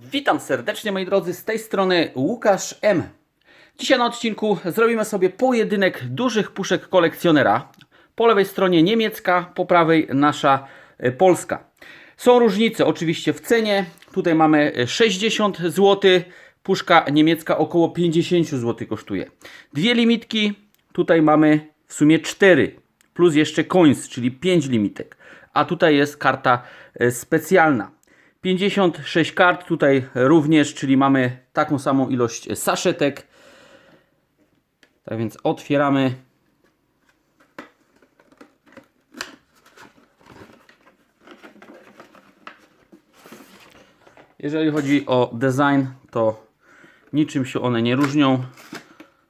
Witam serdecznie moi drodzy, z tej strony Łukasz M. Dzisiaj na odcinku zrobimy sobie pojedynek dużych puszek kolekcjonera. Po lewej stronie niemiecka, po prawej nasza e, polska. Są różnice oczywiście w cenie. Tutaj mamy e, 60 zł, puszka niemiecka około 50 zł kosztuje. Dwie limitki, tutaj mamy w sumie 4, plus jeszcze coins, czyli 5 limitek. A tutaj jest karta e, specjalna. 56 kart tutaj również, czyli mamy taką samą ilość saszetek. Tak więc otwieramy. Jeżeli chodzi o design, to niczym się one nie różnią.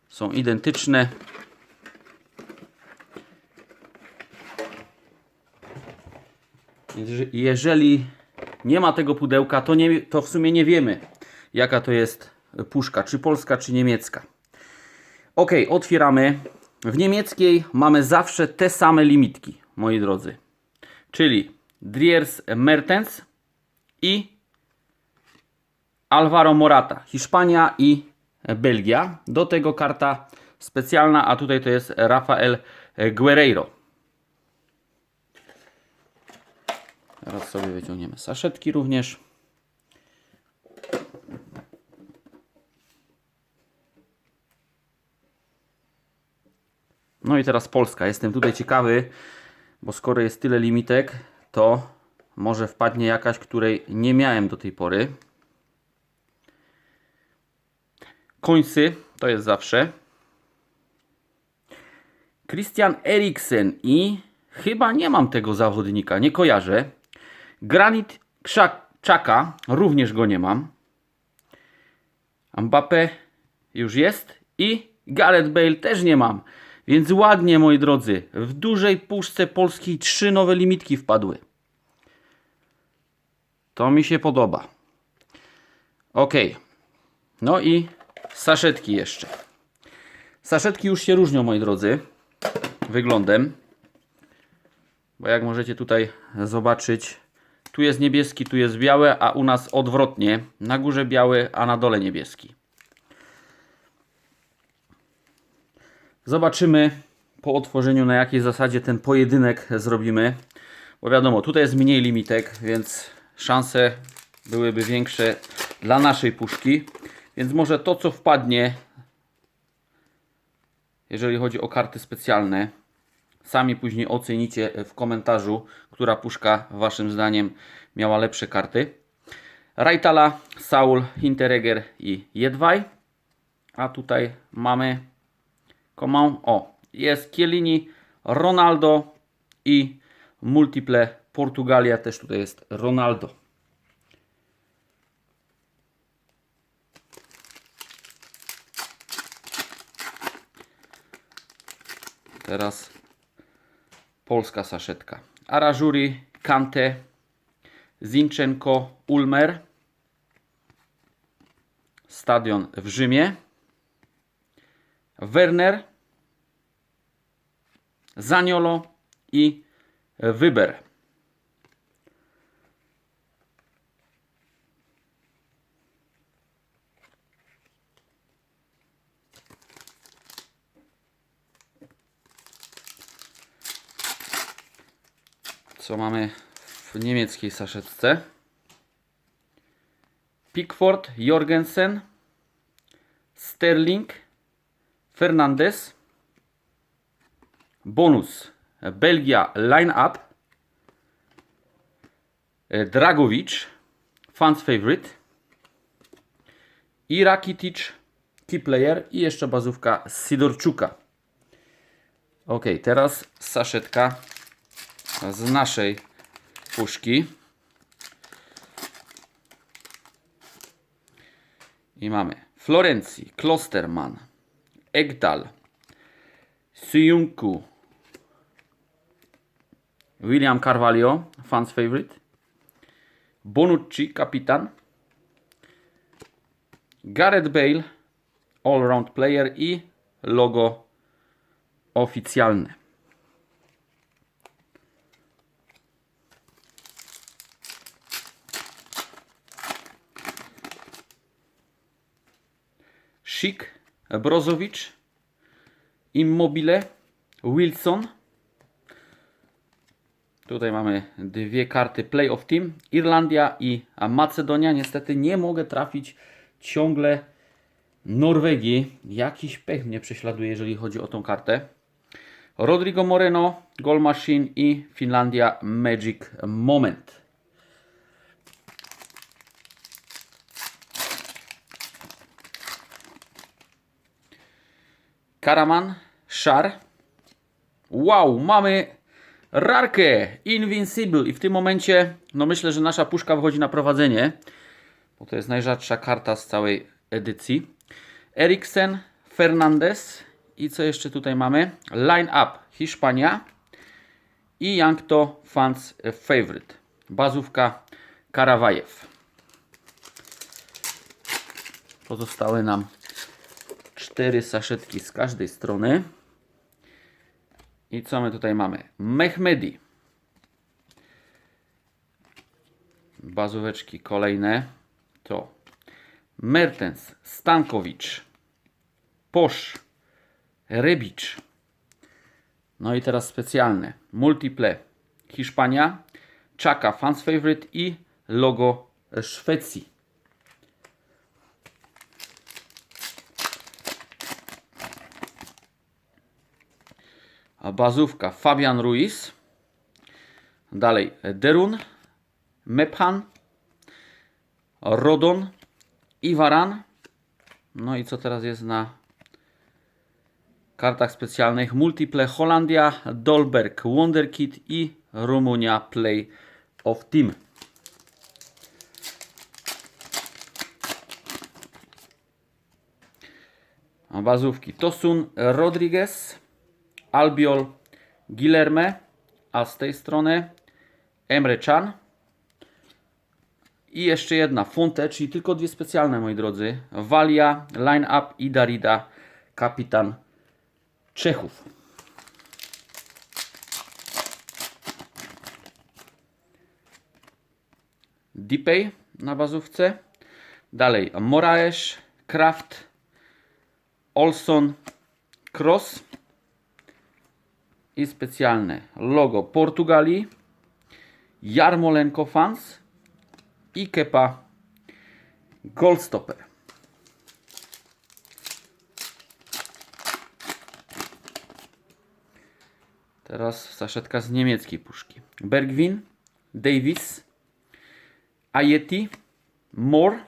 Są identyczne. Jeże- Jeżeli nie ma tego pudełka, to, nie, to w sumie nie wiemy, jaka to jest puszka, czy polska, czy niemiecka. Ok, otwieramy. W niemieckiej mamy zawsze te same limitki, moi drodzy. Czyli Driers Mertens i Alvaro Morata. Hiszpania i Belgia. Do tego karta specjalna, a tutaj to jest Rafael Guerreiro. Teraz sobie wyciągniemy saszetki również. No i teraz Polska. Jestem tutaj ciekawy, bo skoro jest tyle limitek, to może wpadnie jakaś, której nie miałem do tej pory. Końcy to jest zawsze. Christian Eriksen i chyba nie mam tego zawodnika, nie kojarzę. Granit Czaka, również go nie mam. Mbappe już jest i Gareth Bale też nie mam. Więc ładnie, moi drodzy, w dużej puszce polskiej trzy nowe limitki wpadły. To mi się podoba. Ok. No i saszetki jeszcze. Saszetki już się różnią, moi drodzy, wyglądem. Bo jak możecie tutaj zobaczyć, tu jest niebieski, tu jest białe, a u nas odwrotnie. Na górze biały, a na dole niebieski. Zobaczymy po otworzeniu na jakiej zasadzie ten pojedynek zrobimy. Bo wiadomo, tutaj jest mniej limitek, więc szanse byłyby większe dla naszej puszki. Więc może to co wpadnie, jeżeli chodzi o karty specjalne, Sami później ocenicie w komentarzu, która puszka waszym zdaniem miała lepsze karty. Rajtala, Saul, Hinteregger i Jedwaj. A tutaj mamy Coman. O, jest Chiellini, Ronaldo i Multiple Portugalia. Też tutaj jest Ronaldo. Teraz polska saszetka. Arażuri, Kante, Zinchenko, Ulmer. Stadion w Rzymie. Werner, Zaniolo i Wyber. Co mamy w niemieckiej saszetce? Pickford, Jorgensen, Sterling, Fernandez, bonus. Belgia line-up, e, Dragowicz, fans favorite, i Rakitic, key player i jeszcze bazówka Sidorczuka. Ok, teraz saszetka z naszej puszki. I mamy Florencji, Klosterman, Egdal, Suyunku, William Carvalho, fans favorite, Bonucci, kapitan, Gareth Bale, all-round player i logo oficjalne. Schick, Brozovic, Immobile, Wilson. Tutaj mamy dwie karty Playoff Team, Irlandia i Macedonia. Niestety nie mogę trafić ciągle Norwegii. Jakiś pech mnie prześladuje, jeżeli chodzi o tą kartę. Rodrigo Moreno, Goal Machine i Finlandia Magic Moment. Karaman, Szar. Wow, mamy rarkę Invincible i w tym momencie, no myślę, że nasza puszka wychodzi na prowadzenie, bo to jest najrzadsza karta z całej edycji. Eriksen, Fernandez i co jeszcze tutaj mamy? Line Up Hiszpania i Jankto Fans Favorite. Bazówka Karawajew. Pozostały nam cztery saszetki z każdej strony. I co my tutaj mamy? Mehmedi. Bazóweczki kolejne to Mertens, Stankowicz, Posz, Rebic. No i teraz specjalne. Multiple Hiszpania, Czaka Fans Favorite i logo Szwecji. Bazówka Fabian Ruiz. Dalej Derun, Mephan, Rodon, Iwaran. No i co teraz jest na kartach specjalnych? Multiple Holandia, Dolberg, Wonderkid i Rumunia Play of Team. Bazówki Tosun Rodriguez, Albiol Guilherme, a z tej strony Emre Can. I jeszcze jedna, Fonte, czyli tylko dwie specjalne, moi drodzy. Walia, Line Up i Darida, kapitan Czechów. Dipey na bazówce. Dalej Moraes, Kraft, Olson, Cross i specjalne logo Portugalii, Jarmolenko Fans i Kepa Goldstopper. Teraz saszetka z niemieckiej puszki. Bergwin, Davis, Ayeti, Moore.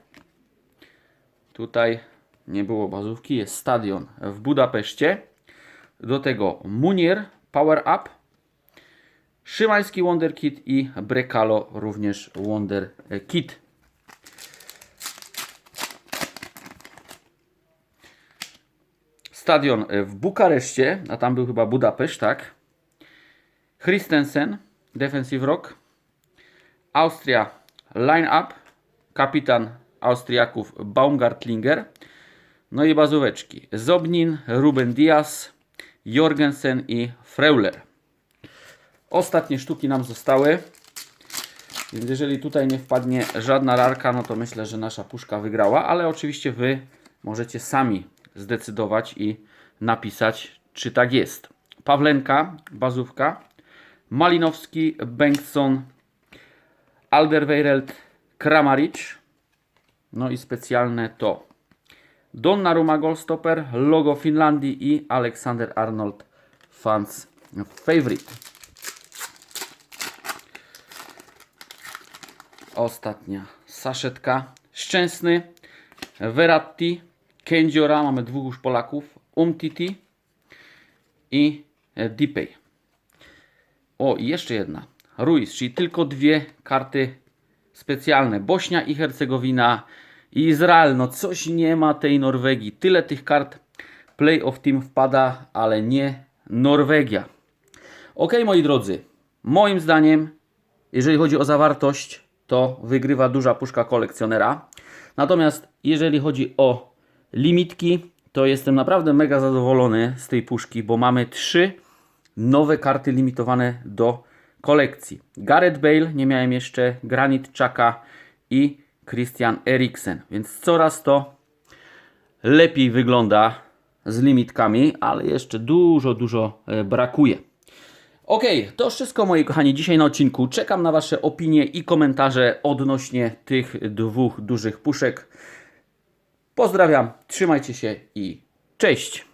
Tutaj nie było bazówki, jest stadion w Budapeszcie. Do tego Munier, Power Up, Szymański Wonder Kit i Brekalo również Wonder Kit. Stadion w Bukareszcie, a tam był chyba Budapeszt, tak? Christensen, Defensive Rock. Austria, Line Up, kapitan Austriaków Baumgartlinger. No i bazóweczki. Zobnin, Ruben Diaz, Jorgensen i Freuler. Ostatnie sztuki nam zostały. Więc jeżeli tutaj nie wpadnie żadna rarka, no to myślę, że nasza puszka wygrała, ale oczywiście Wy możecie sami zdecydować i napisać, czy tak jest. Pawlenka, bazówka, Malinowski, Bengtson, Alderweireld, Kramaric. No i specjalne to Donnarumma Goalstopper, logo Finlandii i Alexander Arnold Fans Favorite. Ostatnia saszetka. Szczęsny, Verratti, Kędziora, mamy dwóch już Polaków, Umtiti i Dipey. O, i jeszcze jedna. Ruiz, czyli tylko dwie karty specjalne. Bośnia i Hercegowina Izrael. No coś nie ma tej Norwegii. Tyle tych kart Play of Team wpada, ale nie Norwegia. Ok, moi drodzy. Moim zdaniem, jeżeli chodzi o zawartość, to wygrywa duża puszka kolekcjonera. Natomiast jeżeli chodzi o limitki, to jestem naprawdę mega zadowolony z tej puszki, bo mamy trzy nowe karty limitowane do kolekcji. Gareth Bale, nie miałem jeszcze, Granit Xhaka i Christian Eriksen, więc coraz to lepiej wygląda z limitkami, ale jeszcze dużo, dużo e, brakuje. Ok, to wszystko moi kochani dzisiaj na odcinku. Czekam na Wasze opinie i komentarze odnośnie tych dwóch dużych puszek. Pozdrawiam, trzymajcie się i cześć!